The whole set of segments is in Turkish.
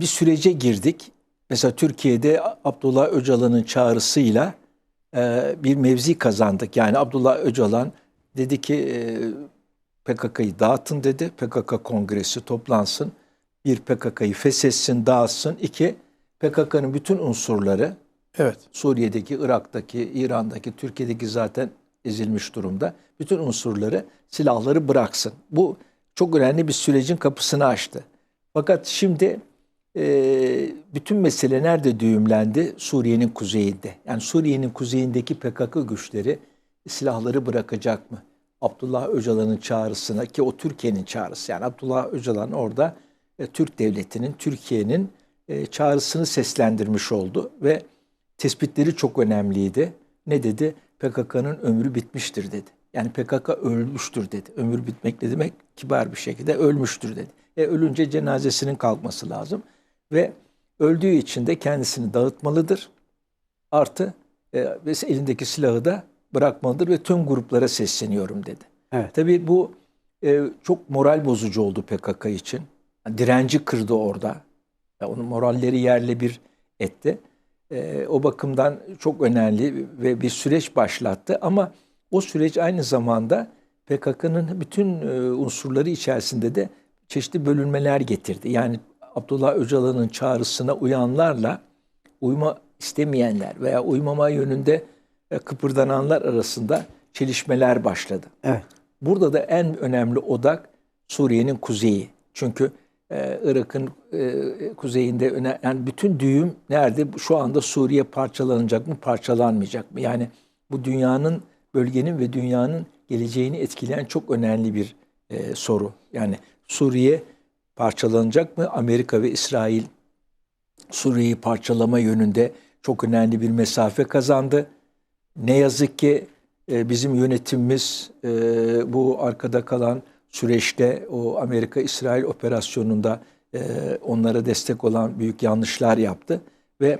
bir sürece girdik. Mesela Türkiye'de Abdullah Öcalan'ın çağrısıyla e, bir mevzi kazandık. Yani Abdullah Öcalan dedi ki e, PKK'yı dağıtın dedi. PKK kongresi toplansın. Bir PKK'yı feshetsin, dağıtsın. İki, PKK'nın bütün unsurları Evet. Suriye'deki, Irak'taki, İran'daki, Türkiye'deki zaten ezilmiş durumda. Bütün unsurları, silahları bıraksın. Bu çok önemli bir sürecin kapısını açtı. Fakat şimdi e, bütün mesele nerede düğümlendi? Suriye'nin kuzeyinde. Yani Suriye'nin kuzeyindeki PKK güçleri silahları bırakacak mı? Abdullah Öcalan'ın çağrısına ki o Türkiye'nin çağrısı. Yani Abdullah Öcalan orada e, Türk devletinin, Türkiye'nin e, çağrısını seslendirmiş oldu ve tespitleri çok önemliydi. Ne dedi? PKK'nın ömrü bitmiştir dedi. Yani PKK ölmüştür dedi. Ömür bitmek ne demek? Kibar bir şekilde ölmüştür dedi. E ölünce cenazesinin kalkması lazım. Ve öldüğü için de kendisini dağıtmalıdır. Artı e, ve elindeki silahı da bırakmalıdır ve tüm gruplara sesleniyorum dedi. Evet. Tabii bu e, çok moral bozucu oldu PKK için. Direnci kırdı orada. Ya onun moralleri yerle bir etti. E, o bakımdan çok önemli ve bir süreç başlattı. Ama o süreç aynı zamanda PKK'nın bütün e, unsurları içerisinde de çeşitli bölünmeler getirdi. Yani Abdullah Öcalan'ın çağrısına uyanlarla uyma istemeyenler veya uymama yönünde kıpırdananlar arasında çelişmeler başladı. Evet. Burada da en önemli odak Suriye'nin kuzeyi. Çünkü e, Irak'ın e, kuzeyinde öne, yani bütün düğüm nerede? Şu anda Suriye parçalanacak mı, parçalanmayacak mı? Yani bu dünyanın, bölgenin ve dünyanın geleceğini etkileyen çok önemli bir e, soru. Yani Suriye parçalanacak mı? Amerika ve İsrail Suriye'yi parçalama yönünde çok önemli bir mesafe kazandı. Ne yazık ki e, bizim yönetimimiz e, bu arkada kalan süreçte o Amerika-İsrail operasyonunda e, onlara destek olan büyük yanlışlar yaptı ve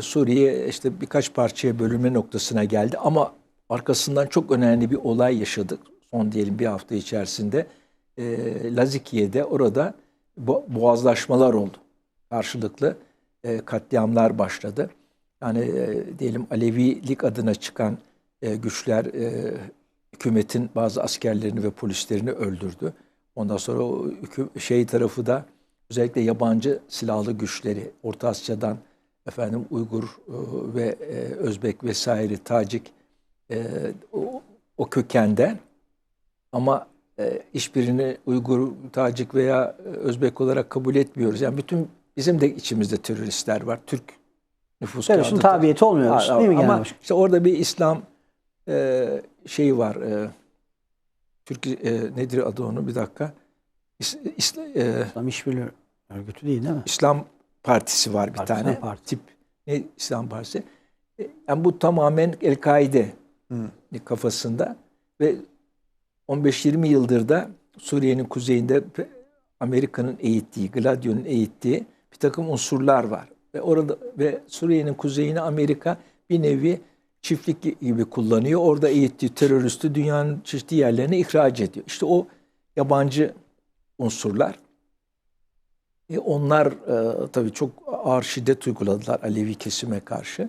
Suriye işte birkaç parçaya bölünme noktasına geldi ama arkasından çok önemli bir olay yaşadık son diyelim bir hafta içerisinde. Lazikiye'de orada boğazlaşmalar oldu karşılıklı e, katliamlar başladı. Yani e, diyelim Alevilik adına çıkan e, güçler e, hükümetin bazı askerlerini ve polislerini öldürdü. Ondan sonra o şey tarafı da özellikle yabancı silahlı güçleri Orta Asya'dan efendim Uygur e, ve e, Özbek vesaire Tacik e, o, o kökenden ama e, hiçbirini Uygur, Tacik veya e, Özbek olarak kabul etmiyoruz. Yani bütün bizim de içimizde teröristler var. Türk nüfus Teröristin tabiyeti olmuyoruz Ha, değil mi Ama genel işte orada bir İslam e, şeyi var. E, Türk e, nedir adı onu bir dakika. İs, İsla- e, İslam İşbirliği Örgütü değil değil mi? İslam Partisi var bir Partizan tane. Parti. Tip ne İslam Partisi. E, Yani bu tamamen El-Kaide kafasında ve 15-20 yıldır da Suriye'nin kuzeyinde Amerika'nın eğittiği, Gladio'nun eğittiği bir takım unsurlar var. Ve orada ve Suriye'nin kuzeyini Amerika bir nevi çiftlik gibi kullanıyor. Orada eğittiği teröristi dünyanın çeşitli yerlerine ihraç ediyor. İşte o yabancı unsurlar e, onlar e, tabii çok ağır şiddet uyguladılar Alevi kesime karşı.